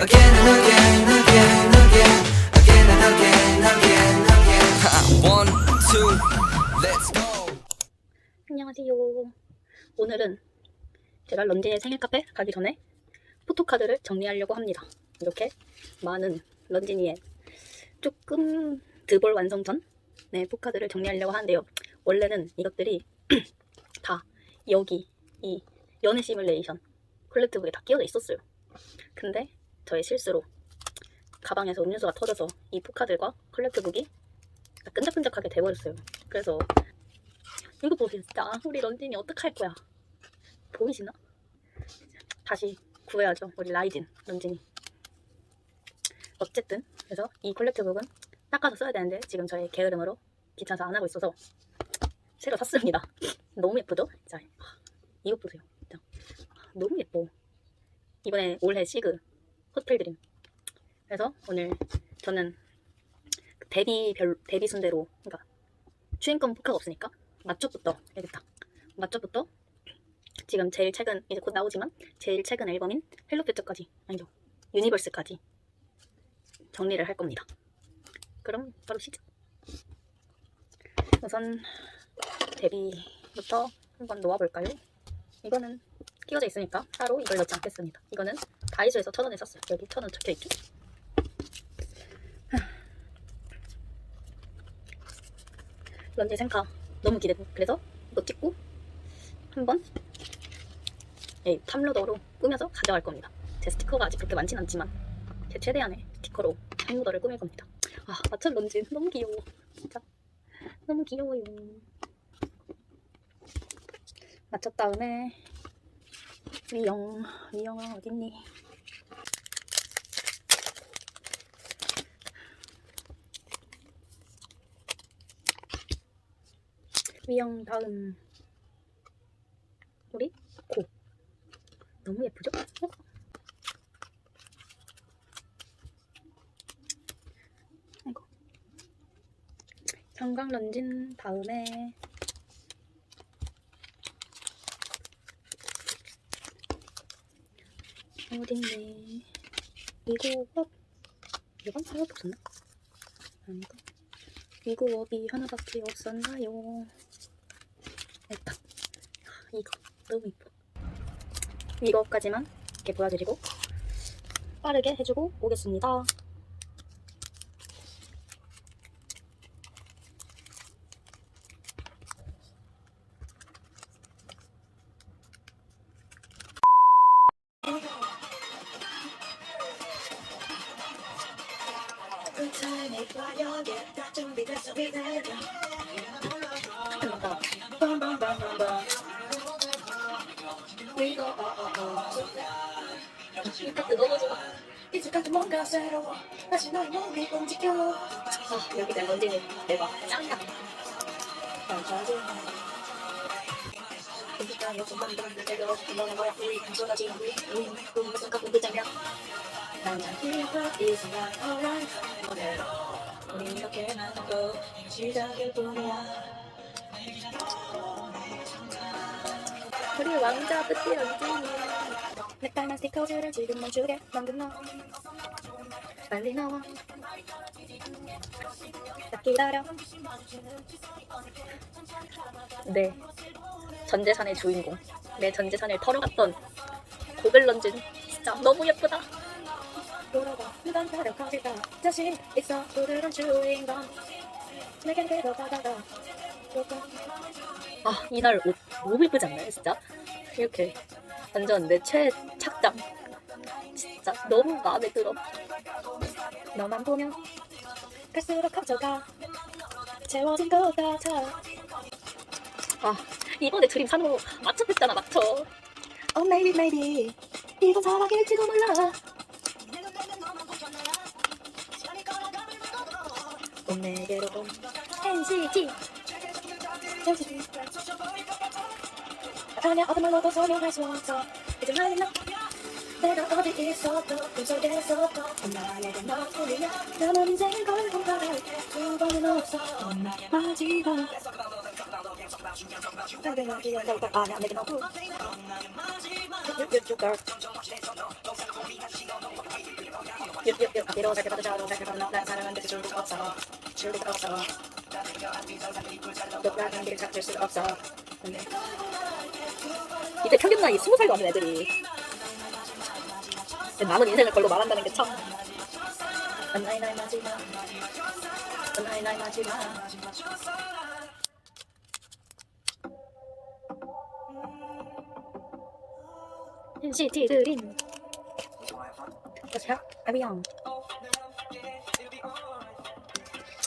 Again and again, again, again, again and again, again, again. One, two, let's go. 안녕하세요. 오늘은 제가 런쥔의 생일 카페 가기 전에 포토카드를 정리하려고 합니다. 이렇게 많은 런쥔이의 조금 드볼 완성 전의 포카드를 정리하려고 하는데요. 원래는 이것들이 다 여기 이 연애 시뮬레이션 콜렉트북에 다 끼워져 있었어요. 근데 저의 실수로 가방에서 음료수가 터져서 이 포카들과 컬렉트북이 끈적끈적하게 돼버렸어요. 그래서 이거 보세요 진짜 우리 런쥔이 어떡할 거야 보이시나? 다시 구해야죠 우리 라이진 런쥔이 어쨌든 그래서 이 콜렉트북은 닦아서 써야 되는데 지금 저의 게으름으로 귀찮아서 안 하고 있어서 새로 샀습니다 너무 예쁘죠? 자 이거 보세요 너무 예뻐 이번에 올해 시그 호텔 드림 그래서 오늘 저는 데뷔별 데뷔 순대로 그러니까 추인권 포카가 없으니까 맛쪽부터 알겠다. 맛쪽부터 지금 제일 최근 이제 곧 나오지만 제일 최근 앨범인 헬로퓨처까지 아니죠 유니버스까지 정리를 할 겁니다. 그럼 바로 시작. 우선 데뷔부터 한번 놓아볼까요? 이거는 끼워져 있으니까 따로 이걸 넣지 않겠습니다. 이거는 다이소에서 천 원에 샀어요. 여기 천 원 적혀 있죠? 런지 생카 너무 기대. 그래서 이거 찍고 한번 이 탑로더로 꾸며서 가져갈 겁니다. 제 스티커가 아직 그렇게 많진 않지만 제 최대한의 스티커로 탑로더를 꾸밀 겁니다. 아 마천 런지 너무 귀여워. 진짜 너무 귀여워요. 맞췄 다음에 위영 위영아 어딨니? 위영 다음 우리 고 너무 예쁘죠? 어? 아이고 정강 런진 다음에 어딨니 미국업 이건 하나도 없었나? 아닌가? 미국업이 하나밖에 없었나요? 됐다. 이거 너무 이뻐. 이거까지만 이렇게 보여드리고 빠르게 해주고 오겠습니다. 이제까지 뭔가 새로워 다시 너의 몸이 움직여 아, 여기 내 런쥔이 대박. 짱이다. 감춰진 그니까 요즘 어떻게 너는 뭐야 우리 감춰진 우리 우리 꿈에서 갖고 그 장면 난잘 기억하 이 순간 alright 그대로 우리 이렇게 만나고 시작일 뿐이야 우리 왕자 끝이 런쥔이. 색깔난 스티커즈를 지금 멈추게 만든 너. 빨리 나와. 딱 기다려. 네. 전 재산의 주인공. 내 전 재산을 털어갔던 고글 런쥔. 진짜 너무 예쁘다. 누가 다려 커질까 자신 있어 그들은 주인공 내겐 데려다가가 조금 아, 이날 옷 너무 예쁘지 않나요, 진짜? 이렇게 완전 내 최애 착장. 진짜 너무 마음에 들어. 너만 보면 갈수록 커져가 채워진 것 같아 아, 이번에 드림 산호 맞췄댔잖아, 맞춰. Oh maybe maybe 이건 사랑일지도 몰라 내게로 온 NCT NCT 아냐 어떤 말로도 설명할 수 없어. 이제 말이 나 내가 어디 있어도 꿈속에서도 나에게 너뿐이야 나는 인생을 가갈 두 번은 없어. 마지막. 내게 어디에 내가 아냐 내게 너뿐 이때 평균 나이 20살도 안 된 애들이 남은 인생을 걸로 말한다는 게 참. 나이 나이 마지막 나이 나이 마지막 NCT 드림. 여보세요? 아, 위영.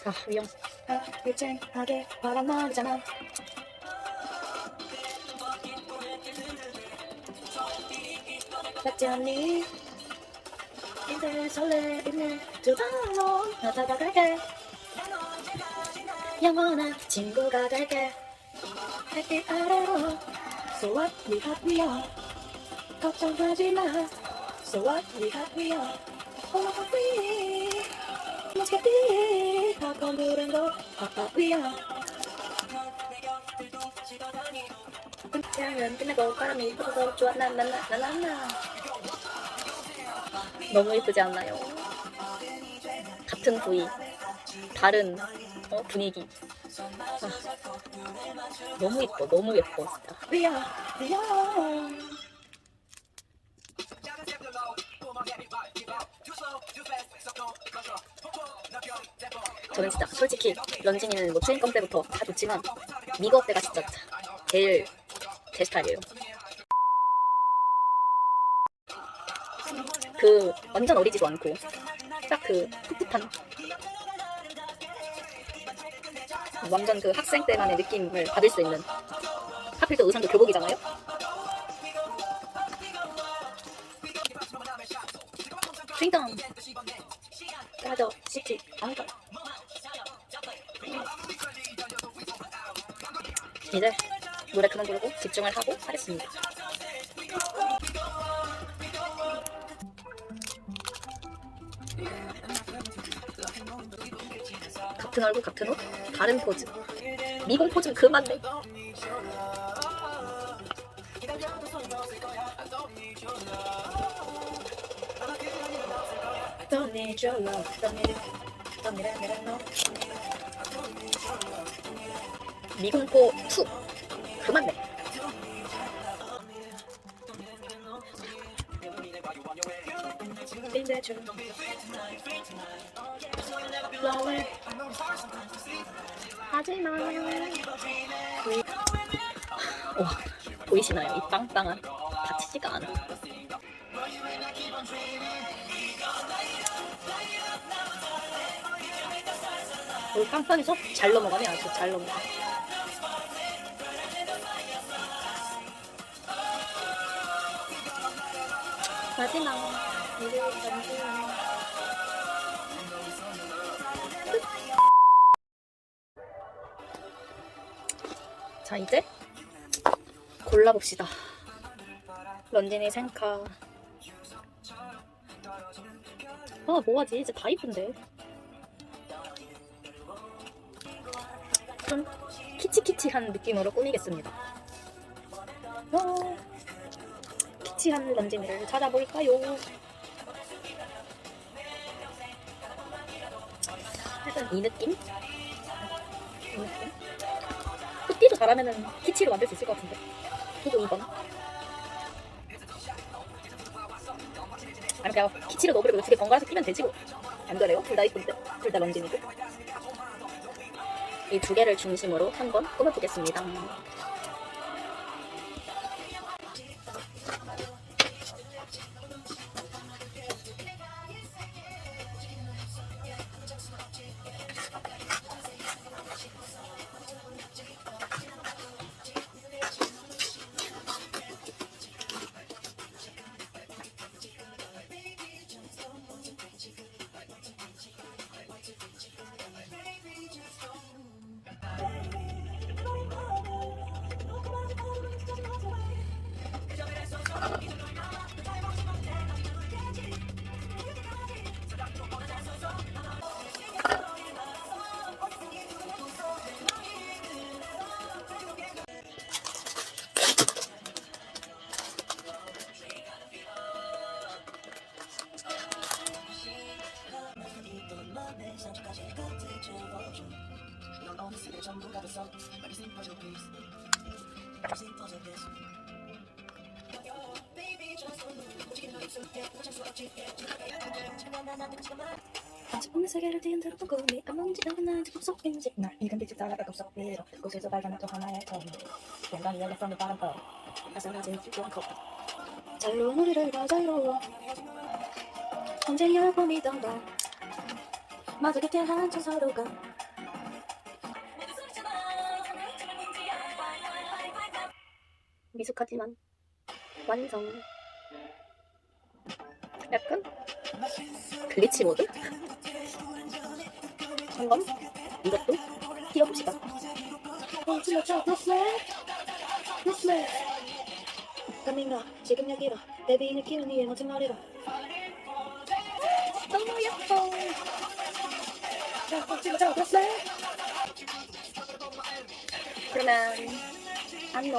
아, 위영. 아 일쟁하게 바람 나잖아 맞지 않니 이제 설레이는 두 발로 나 다가갈게 영원한 친구가 될게 햇빛 아래로 we are 걱정하지 마. So what we have we are. All of we. Let's get it. 다 건드린 거. What we are. 태양은 끝나고 바람이 불어서 좋아. 나나나나나 너무 예쁘지 않나요? 같은 부위, 다른 어, 분위기. 아, 너무 예뻐, 너무 예뻐, 진짜. 저는 진짜 솔직히 런쥔이는 뭐 트윈컴 때부터 다 좋지만 미거 때가 진짜 제일 제 스타일이에요. 그 완전 어리지도 않고 딱 그 풋풋한 완전 그 학생 때만의 느낌을 받을 수 있는 하필 또 의상도 교복이잖아요. 트윈컴 맞아 시티 아무도 이제 노래 그만 부르고 집중을 하고 하겠습니다. 같은 얼굴 같은 옷 다른 포즈. 미공 포즈는 그만네 미공포 2 그만네 In the truth Flower 하지마 와 보이시나요 이 빵빵한 다치지가 않아 이 빵빵해서 잘 넘어가네 아주 잘 넘어가. 마지막. 자 이제 골라봅시다. 런쥔이 생카. 아 뭐하지? 이제 다 이쁜데 좀 키치키치한 느낌으로 꾸미겠습니다 어, 키치한 런쥔이를 찾아볼까요 약간 이 느낌? 이 느낌? 흑띠도 잘하면은 키치로 만들 수 있을 것 같은데. 그리고 이건. 아니 그냥 키치를 넣어버리고 두개 번갈아서 끼면 되지 뭐. 안 그래요? 둘 다 이쁜데. 둘 다 런쥔이고. 이 두 개를 중심으로 한번 꾸며보겠습니다. 어느 세계를 뒤흔들었던 꿈이 아무지 않은 지 꿈속인지 날 익은 빛이 따라가 꿈속 위로 그곳에서 발견한 또 하나의 터미 공간이 the bottom up 아슬아슬 찌꺼운 컵 자유로운 우리를 더 자유로워 언제야 봄이던 너 마주 곁에 한참 서로가 미숙하지만 완성. 약간? 글리치 모드? 한번 이것도? 띄워봅시다. 가민가 지금 여기로. 베비 느끼는 이의 멋진 머리로. 너무 예뻐. 그러면 안녕